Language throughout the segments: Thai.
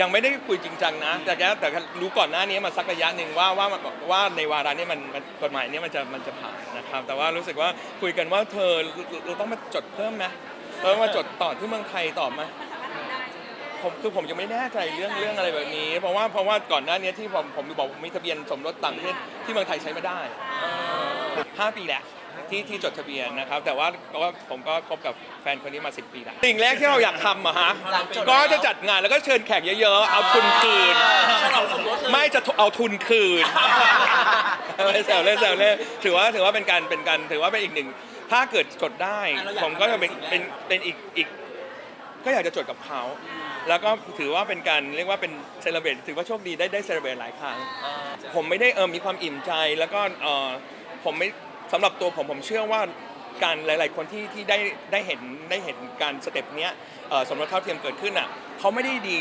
ยังไม่ได้คุยจริงจังนะ แต่แกแต่รู้ก่อนหน้านี้มาสักระยะหนึ่งว่าว่าว่าในวาระนี้มันมันกฎหมายเนี้มันจะมันจะผ่านนะครับ แต่ว่ารู้สึกว่าคุยกันว่าเธอเราเราต้องมาจดเพิ่มไหมเราต้องมาจดต่อที่เมืองไทยต่อไหมผมคือผมยังไม่แน่ใจเรื่องเรื่องอะไรแบบนี้ เพราะว่าเพราะว่าก่อนหน้านี้ที่ผมผมบอกมีทะเบียนสมรสต่างประเทศที่เมืองไทยใช้ไม่ได้ห้าปีแหละ ที่ที่จดทะเบียนนะครับ แต่ว่าก็ผมก็คบกับแฟนคนนี้มา 10 ปีแล้วสิ่งแรกที่เราอยากทำอะฮะหลังจดก็จะจัดงานแล้วก็เชิญแขกเยอะๆ เอาทุนคืน ฉลองสมรสเลย ไม่จะเอาทุนคืน ไม่แซวเล่นแซวเล่นถือว่าถือว่าเป็นการเป็นการถือว่าเป็นอีกหนึ่ง ถ้าเกิดจดได้ผมก็จะเป็นเป็นเป็นอีกอีก ก็อยากจะจดกับเขา แล้วก็ถือว่าเป็นการเรียกว่าเป็นเซเลบรตถือว่าโชคดีได้ได้เซเลบรตหลายครั้งอ่าผมไม่ได้เออมีความอิ่มใจแล้วก็เออผมไม่ สำหรับตัวผมผมเชื่อว่าการหลาย ๆ คนที่ที่ได้ได้เห็นได้เห็นการสเต็ปเนี้ยเอ่อสมรสเท่าเทียมเกิดขึ้นอะเขาไม่ได้ดี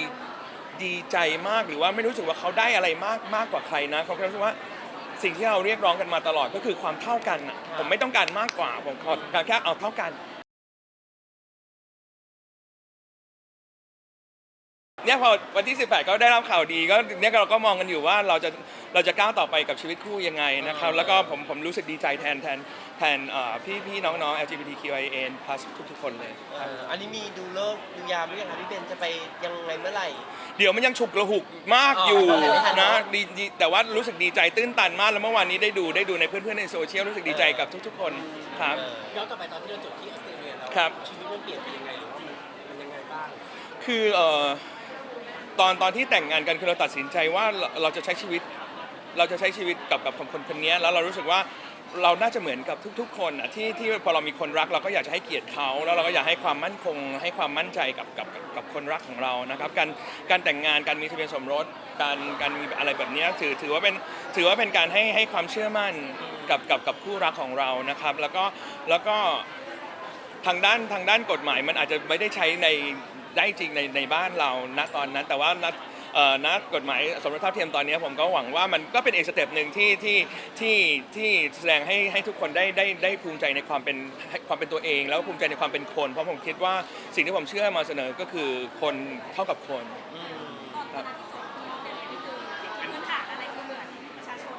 ดีใจมากหรือว่าไม่รู้สึกว่าเขาได้อะไรมากมากกว่าใครนะเขาแค่รู้สึกว่าสิ่งที่เราเรียกร้องกันมาตลอดก็คือความเท่ากันอะผมไม่ต้องการมากกว่าผมขอการแค่เอาเท่ากัน เนี่ยพอวันที่ 18 ก็ได้รับข่าวดีก็เนี่ยเราก็มองกันอยู่ว่าเราจะเราจะก้าวต่อไปกับชีวิตคู่ยังไงนะครับ แล้วก็ผมผมรู้สึกดีใจแทนแทนแทนเอ่อพี่พี่น้องๆ LGBTQIA+ ทุกๆคนเลยเอ่ออันนี้มีดูเลิกษ์ดูยามหรือยังคะพี่เบนจะไปยังไงเมื่อไหร่ เดี๋ยวมันยังฉุกระหุกมากอ๋ออยู่ไม่ทันเนนะอะดีดีแต่ว่ารู้สึกดีใจตื้นตันมากแล้วเมื่อวานนี้ได้ดูได้ดูในเพื่อนๆในโซเชียลรู้สึกดีใจกับทุกๆคนครับเออย้อนกลับไปตอนที่เราจบที่ออสเตรเลียแล้วครับชีวิตมันเปลี่ยนไปยังไงหรือว่ามันมันยังไงบ้าง คือเอ่อ ตอนตอนที่แต่งงานกันคือเราตัดสินใจว่าเราเราจะใช้ชีวิต เราจะใช้ชีวิตกับกับคนคนคนนี้แล้วเรารู้สึกว่าเราน่าจะเหมือนกับทุก ๆ คนอะที่ที่พอเรามีคนรักเราก็อยากจะให้เกียรติเขาแล้วเราก็อยากให้ความมั่นคง ให้ความมั่นใจกับกับกับกับคนรักของเรานะครับการการแต่งงานการมีทะเบียนสมรสการการมีอะไรแบบเนี้ยถือถือว่าเป็นถือว่าเป็นการให้ให้ความเชื่อมั่นกับกับกับคู่รักของเรานะครับ แล้วก็แล้วก็ ทางด้านทางด้านกฎหมายมันอาจจะไม่ได้ใช้ใน ได้จริงในในบ้านเราณตอนนั้น แต่ว่าณเอ่อณกฎหมายสมรสเท่าเทียมตอนนี้ผมก็หวังว่ามันก็เป็นอีกสเต็ปหนึ่งที่ที่ที่ที่แสดงให้ให้ทุกคนได้ได้ได้ภูมิใจในความเป็นให้ความเป็นตัวเอง แล้วก็ภูมิใจในความเป็นคน เพราะผมคิดว่าสิ่งที่ผมเชื่อมาเสนอก็คือคนเท่ากับคนอืมครับพื้นฐานอะไรคือเหมือนประชาชน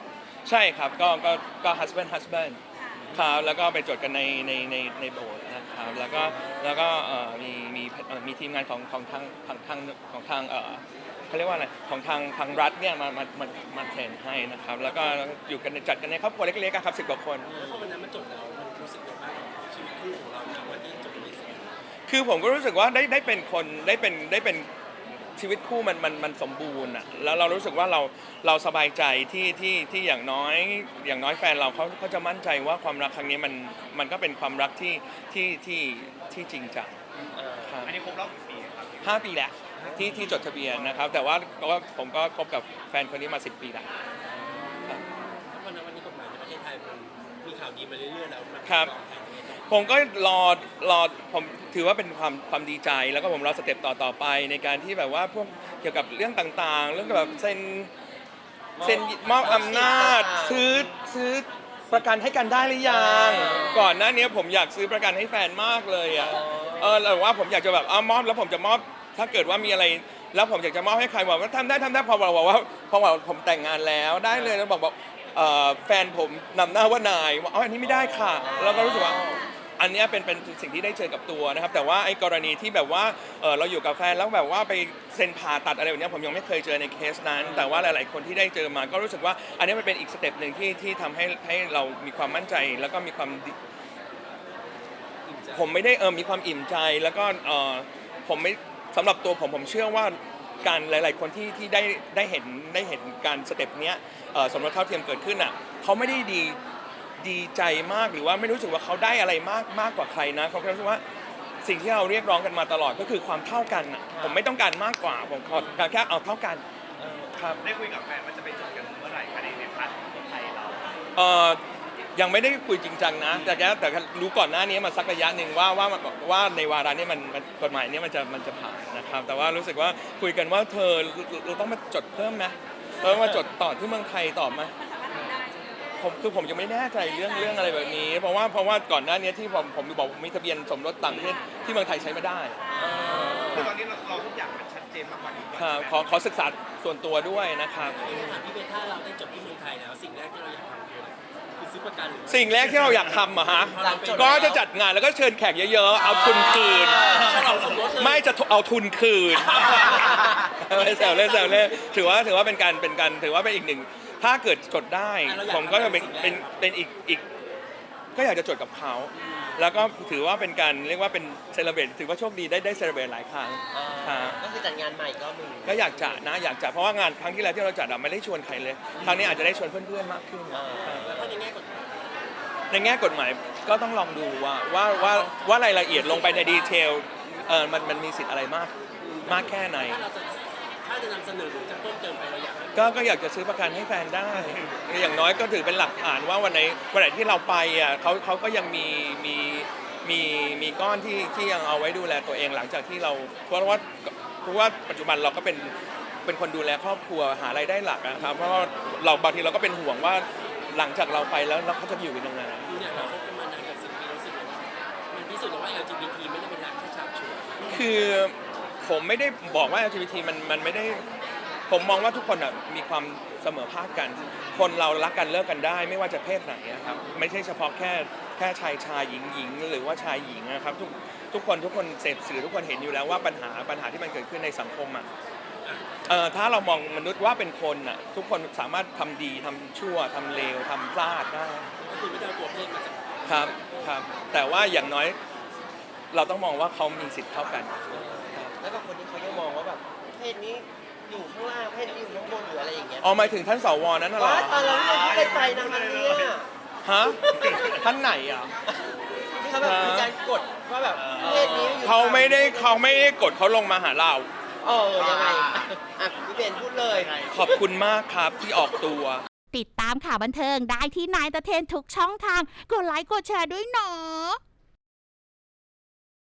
ใช่ครับก็ก็ก็ husband husband ครับแล้วก็ไปจดกันในในในในโบสถ์นะ ครับแล้วก็แล้วก็เอ่อมีมีเอ่อมีทีมงานของของทางทางทางของทางเอ่อเขาเรียกว่าอะไรของทางทางรัฐเนี่ยมามามามาเทรนให้นะครับแล้วก็อยู่กันในจัดกันในครอบครัวเล็กๆอะครับสิบกว่าคน แล้วพอวันนั้นมันจบแล้วมันรู้สึกยังไงบ้างกับชีวิตคู่ของเราณวันที่จบในสิ่งนี้ คือผมก็รู้สึกว่าได้ได้เป็นคนได้เป็นได้เป็น ชีวิตคู่มันมันมันสมบูรณ์อะแล้วเรารู้สึกว่าเราเราสบายใจที่ที่ที่อย่างน้อยอย่างน้อยแฟนเราเขาเขาจะมั่นใจว่าความรักครั้งนี้มันมันก็เป็นความรักที่ที่ที่ที่จริงจังเออครับอันนี้ครบรอบกี่ปีครับห้าปีแหละที่ที่จดทะเบียนนะครับ แต่ว่าก็ผมก็คบกับแฟนคนนี้มา 10 ปีแล้วาวดีมาเรื่อยๆแล้วมันครับวางแผนยังไงต่อผมก็รอรอผมถือว่าเป็นความความดีใจแล้วก็ผมรอสเต็ปต่อต่อไปในการที่แบบว่าพวกเกี่ยวกับเรื่องต่างๆ เรื่องแบบเซ็นเซ็นมอบอำนาจซื้อซื้อประกันให้กันได้หรือยังก่อนหน้านี้ผมอยากซื้อประกันให้แฟนมากเลยอะเออแต่ว่าผมอยากจะแบบเอามอบแล้วผมจะมอบถ้าเกิดว่ามีอะไร แล้วผมอยากจะมอบให้ใครบอกว่าทำได้ทำได้พอบอกว่าพอบอกผมแต่งงานแล้วได้เลยแล้วบอกบอกเอ่อแฟนผมนำหน้าว่านายว่าอ๋ออันนี้ไม่ได้ค่ะ แล้วก็รู้สึกว่าอันเนี้ยเป็นเป็นสิ่งที่ได้เจอกับตัวนะครับ แต่ว่าไอ้กรณีที่แบบว่าเออเราอยู่กับแฟนแล้วแบบว่าไปเซ็นผ่าตัดอะไรแบบเนี้ยผมยังไม่เคยเจอในเคสนั้น แต่ว่าหลาย ๆ คนที่ได้เจอมาก็รู้สึกว่า อันนี้มันเป็นอีกสเต็ปหนึ่งที่ที่ทำให้ให้เรามีความมั่นใจแล้วก็มีความดิผมไม่ได้เออมีความอิ่มใจแล้วก็เออผมไม่ สำหรับตัวผมผมเชื่อว่าการหลาย ๆ คนที่ที่ได้ได้เห็นได้เห็นการสเต็ปเนี้ยเอ่อสมรสเท่าเทียมเกิดขึ้นอะเขาไม่ได้ดีดีใจมากหรือว่าไม่รู้สึกว่าเขาได้อะไรมากมากกว่าใครนะเขาแค่รู้สึกว่าสิ่งที่เราเรียกร้องกันมาตลอดก็คือความเท่ากันอะผมไม่ต้องการมากกว่าผมขอแค่เอาเท่ากันเออครับได้คุยกับแฟนว่าจะไปจดกันเมื่อไหร่คะในในพาร์ทของไทยเรา เอ่อ ยังไม่ได้คุยจริงจังนะ แต่แกแต่รู้ก่อนหน้านี้มาสักระยะหนึ่งว่าว่าว่าในวาระนี้มันมันกฎหมายเนี้มันจะมันจะผ่านนะครับ แต่ว่ารู้สึกว่าคุยกันว่าเธอเราเราต้องมาจดเพิ่มไหมเราต้องมาจดต่อที่เมืองไทยต่อไหมมันสามารถทำได้ใช่ไหมผมคือผมยังไม่แน่ใจเรื่องเรื่องอะไรแบบนี้ เพราะว่าเพราะว่าก่อนหน้านี้ที่ผมผมบอกมีทะเบียนสมรสต่างประเทศที่เมืองไทยใช้ไม่ได้เออคือตอนนี้เราเราทุกอย่างมันชัดเจนมากกว่านี้ก่อนครับใช่ไหมขอขอศึกษาส่วนตัวด้วยนะครับถามพี่เบนถ้าเราได้จบที่เมืองไทยแล้วสิ่งแรกที่เราอยากทำคืออะไร คือซื้อประกันหรือสิ่งแรกที่เราอยากทำอะฮะหลังจบก็จะจัดงานแล้วก็เชิญแขกเยอะๆ เอาทุนคืน ฉลองสมรสเลยไม่จะเอาทุนคืนไม่แซวเล่นแซวเล่นถือว่าถือว่าเป็นการเป็นการถือว่าเป็นอีกหนึ่ง ถ้าเกิดจดได้ ผมก็จะเป็นเป็นเป็นอีกอีก ก็อยากจะจดกับเขา แล้วก็ถือว่าเป็นการเรียกว่าเป็นเซเลบรตถือว่าโชคดีได้ได้เซเลบรตหลายครั้งอ่าครับก็คือจัดงานใหม่ก็มึงก็อยากจะนะอยากจะเพราะว่างานครั้งที่แล้วที่เราจัดอะไม่ได้ชวนใครเลย ครั้งนี้อาจจะได้ชวนเพื่อนๆมากขึ้นอ่า แล้วถ้าในแง่กฎหมายในแง่กฎหมายก็ต้องลองดูว่าว่าว่าว่ารายละเอียดลงไปในดีเทลเออมันมันมีสิทธิ์อะไรมากมากแค่ไหน ถ้าเราจะถ้าจะนำเสนอหรือจะเพิ่มเติมไปเราอยากให้ก็ก็อยากจะซื้อประกันให้แฟนได้ อย่างน้อยก็ถือเป็นหลักฐานว่าวันไหนวันไหนที่เราไปอะเขาเขาก็ยังมีมีมีมีก้อนที่ที่ยังเอาไว้ดูแลตัวเองหลังจากที่เราเพราะว่าเพราะว่าปัจจุบันเราก็เป็นเป็นคนดูแลครอบครัวหารายได้หลักนะครับเพราะว่าเราบางทีเราก็เป็นห่วงว่า หลังจากเราไปแล้วเราเขาจะอยู่กันยังไงคือเนี่ยเราคบกันมานานกับสิบปีรู้สึกเลยว่ามันพิสูจน์แล้วว่า LGBT ไม่ได้เป็นรักแค่ฉาบฉวยคือผมไม่ได้บอกว่า LGBT มันมันไม่ได้ ผมมองว่าทุกคนอะมีความเสมอภาคกัน คนเรารักกันเลิกกันได้ ไม่ว่าจะเพศไหนนะครับไม่ใช่เฉพาะแค่แค่ชายชายหญิงหญิงหรือว่าชายหญิงนะครับทุกทุกคนทุกคนเสพสื่อทุกคนเห็นอยู่แล้วว่าปัญหาปัญหาที่มันเกิดขึ้นในสังคมอะ เอ่อถ้าเรามองมนุษย์ว่าเป็นคนอะทุกคนสามารถทำดีทำชั่วทำเลวทำพลาดได้ก็คือไม่ได้เอาตัวเพศมาจากครับครับ แต่ว่าอย่างน้อยเราต้องมองว่าเขามีสิทธิ์เท่ากัน แล้วก็คนที่เขายังมองว่าแบบเพศนี้อยู่ข้างล่างเพศนี้อยู่ข้างบนหรืออะไรอย่างเงี้ยอ๋อหมายถึงท่านสวนั้นน่ะเหรอว้าตอนเราไม่ได้ไปนะคะเนี่ยฮะท่านไหนอะ ที่เขาแบบมีการกดว่าแบบเพศนี้อยู่เขาไม่ได้เขาไม่ได้กดเขาลงมาหาเรา เออยังไงอะพี่เบนพูดเลยขอบคุณมากครับที่ออกตัว ติดตามข่าวบันเทิงได้ที่นายตะเทนทุกช่องทาง กดไลค์กดแชร์ด้วยเนาะ